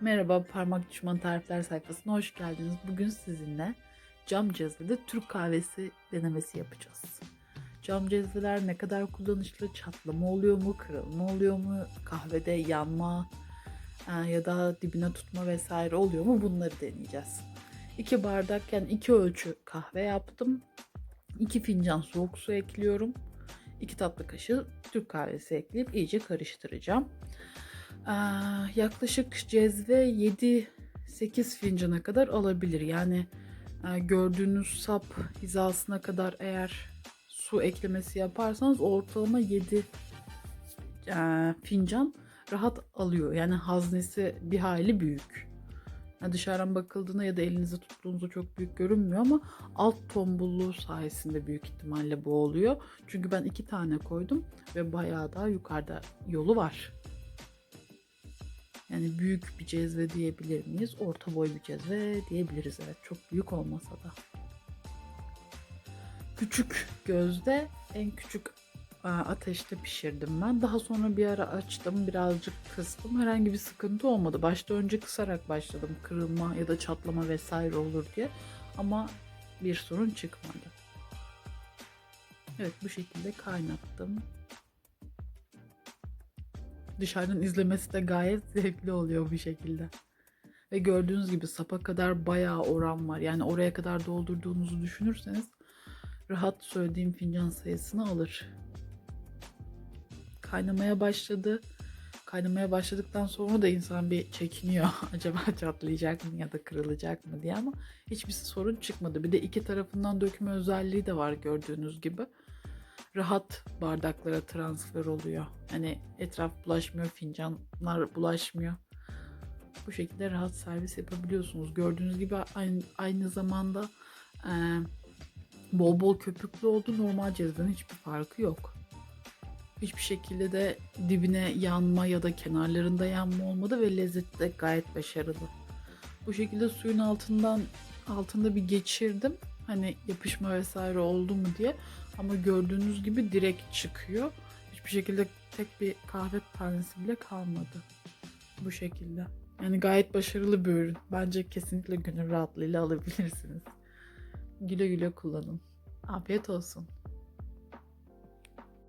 Merhaba Parmak Düşman Tarifler sayfasına hoş geldiniz. Bugün sizinle cam cezvede Türk kahvesi denemesi yapacağız. Cam cezveler ne kadar kullanışlı, çatlama oluyor mu, kırılma oluyor mu, kahvede yanma e, ya da dibine tutma vesaire oluyor mu bunları deneyeceğiz. 2 bardak yani 2 ölçü kahve yaptım. 2 fincan soğuk su ekliyorum. 2 tatlı kaşığı Türk kahvesi ekleyip iyice karıştıracağım. Ee, yaklaşık cezve 7-8 fincana kadar alabilir. Yani e, gördüğünüz sap hizasına kadar eğer su eklemesi yaparsanız ortalama 7 e, fincan rahat alıyor. Yani haznesi bir hayli büyük. Yani dışarıdan bakıldığında ya da elinize tuttuğunuzda çok büyük görünmüyor ama alt tombulluğu sayesinde büyük ihtimalle bu oluyor. Çünkü ben iki tane koydum ve bayağı daha yukarıda yolu var. Yani büyük bir cezve diyebilir miyiz? Orta boy bir cezve diyebiliriz evet. Çok büyük olmasa da. Küçük gözde en küçük e, ateşte pişirdim ben. Daha sonra bir ara açtım birazcık kıstım. Herhangi bir sıkıntı olmadı. Başta önce kısarak başladım. Kırılma ya da çatlama vesaire olur diye. Ama bir sorun çıkmadı. Evet bu şekilde kaynattım. Dışarıdan izlemesi de gayet zevkli oluyor bu şekilde. Ve gördüğünüz gibi sapa kadar bayağı oran var. Yani oraya kadar doldurduğunuzu düşünürseniz rahat söylediğim fincan sayısını alır. Kaynamaya başladı. Kaynamaya başladıktan sonra da insan bir çekiniyor. Acaba çatlayacak mı ya da kırılacak mı diye ama hiçbir sorun çıkmadı. Bir de iki tarafından dökme özelliği de var gördüğünüz gibi rahat bardaklara transfer oluyor. Hani etraf bulaşmıyor, fincanlar bulaşmıyor. Bu şekilde rahat servis yapabiliyorsunuz. Gördüğünüz gibi aynı, aynı zamanda e, bol bol köpüklü oldu. Normal cezvenin hiçbir farkı yok. Hiçbir şekilde de dibine yanma ya da kenarlarında yanma olmadı ve lezzeti de gayet başarılı. Bu şekilde suyun altından altında bir geçirdim. Hani yapışma vesaire oldu mu diye. Ama gördüğünüz gibi direkt çıkıyor. Hiçbir şekilde tek bir kahve tanesi bile kalmadı. Bu şekilde. Yani gayet başarılı bir ürün. Bence kesinlikle gönül rahatlığıyla alabilirsiniz. Güle güle kullanın. Afiyet olsun.